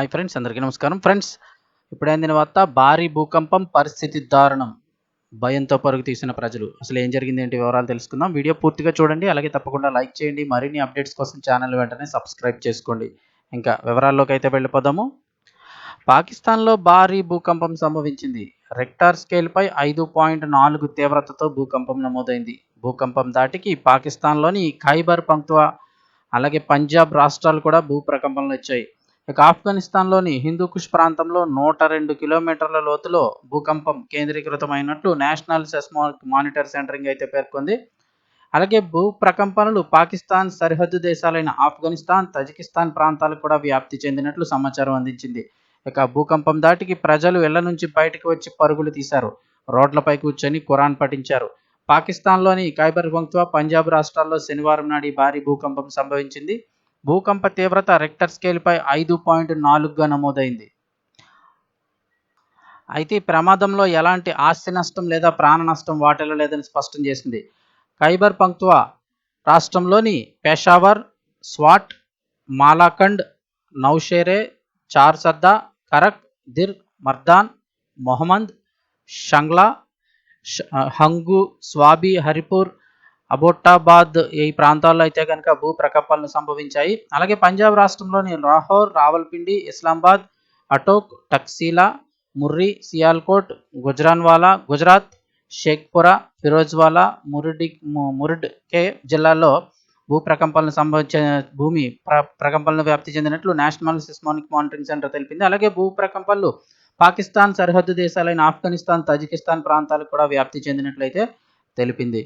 Hi friends అందరికీ నమస్కారం. Friends ఇప్పుడు అందిన వార్త భారీ భూకంపం పరిస్థితి దారుణం. భయంతో పరుగు తీసిన ప్రజలు. అసలు ఏం జరిగింది ఏంటి వివరాలు తెలుసుకుందాం. వీడియో పూర్తిగా చూడండి అలాగే తప్పకుండా లైక్ చేయండి. మరిన్ని అప్డేట్స్ కోసం ఛానల్ వెంటనే సబ్స్క్రైబ్ చేసుకోండి. ఇంకా వివరాల్లోకి అయితే వెళ్ళిపోదాము. పాకిస్తాన్లో భారీ భూకంపం సంభవించింది. రెక్టార్ స్కేల్పై ఐదు పాయింట్ నాలుగు తీవ్రతతో భూకంపం నమోదైంది. భూకంపం దాటికి పాకిస్తాన్లోని ఖైబర్ పంక్వా అలాగే పంజాబ్ రాష్ట్రాలు కూడా భూ ప్రకంపనలు వచ్చాయి. ఇక ఆఫ్ఘనిస్తాన్లోని హిందూకుష్ ప్రాంతంలో నూట రెండు కిలోమీటర్ల లోతులో భూకంపం కేంద్రీకృతమైనట్లు నేషనల్ సెస్మానిక్ మానిటర్ సెంటరింగ్ అయితే పేర్కొంది. అలాగే భూ ప్రకంపనలు పాకిస్తాన్ సరిహద్దు దేశాలైన ఆఫ్ఘనిస్తాన్ తజికిస్తాన్ ప్రాంతాలకు కూడా వ్యాప్తి చెందినట్లు సమాచారం అందించింది. ఇక భూకంపం దాటికి ప్రజలు ఇళ్ళ నుంచి బయటకు వచ్చి పరుగులు తీశారు. రోడ్లపై కూర్చొని ఖురాన్ పఠించారు. పాకిస్తాన్లోని ఖైబర్ పంక్తువా పంజాబ్ రాష్ట్రాల్లో శనివారం నాడు భారీ భూకంపం సంభవించింది. భూకంప తీవ్రత రెక్టర్ స్కేల్పై ఐదు పాయింట్ నాలుగుగా నమోదైంది. అయితే ఈ ప్రమాదంలో ఎలాంటి ఆస్తి నష్టం లేదా ప్రాణ నష్టం వాటిల్లో లేదని స్పష్టం చేసింది. ఖైబర్ పంక్తువా రాష్ట్రంలోని పెషావర్ స్వాట్ మాలాఖండ్ నౌషేరే చార్సద్దా కరక్ దిర్ మర్దాన్ మొహమ్మద్ షంగ్లా హంగు స్వాబి హరిపూర్ అబోటాబాద్ ఈ ప్రాంతాల్లో అయితే కనుక భూ ప్రకంపనలు సంభవించాయి. అలాగే పంజాబ్ రాష్ట్రంలోని లాహోర్ రావల్పిండి ఇస్లామాబాద్ అటోక్ టక్సీలా ముర్రి సియాల్కోట్ గుజరాన్వాలా గుజరాత్ షేక్పురా ఫిరోజ్వాలా మురిడి మురుడ్ మురిడ్ కే జిల్లాల్లో భూ ప్రకంపనలు సంభవించిన భూమి ప్ర ప్రకంపనలు వ్యాప్తి చెందినట్లు నేషనల్ సిస్మానిక్ మానిటరింగ్ సెంటర్ తెలిపింది. అలాగే భూ ప్రకంపనలు పాకిస్తాన్ సరిహద్దు దేశాలైన ఆఫ్ఘనిస్తాన్ తజికిస్తాన్ ప్రాంతాలకు కూడా వ్యాప్తి చెందినట్లయితే తెలిపింది.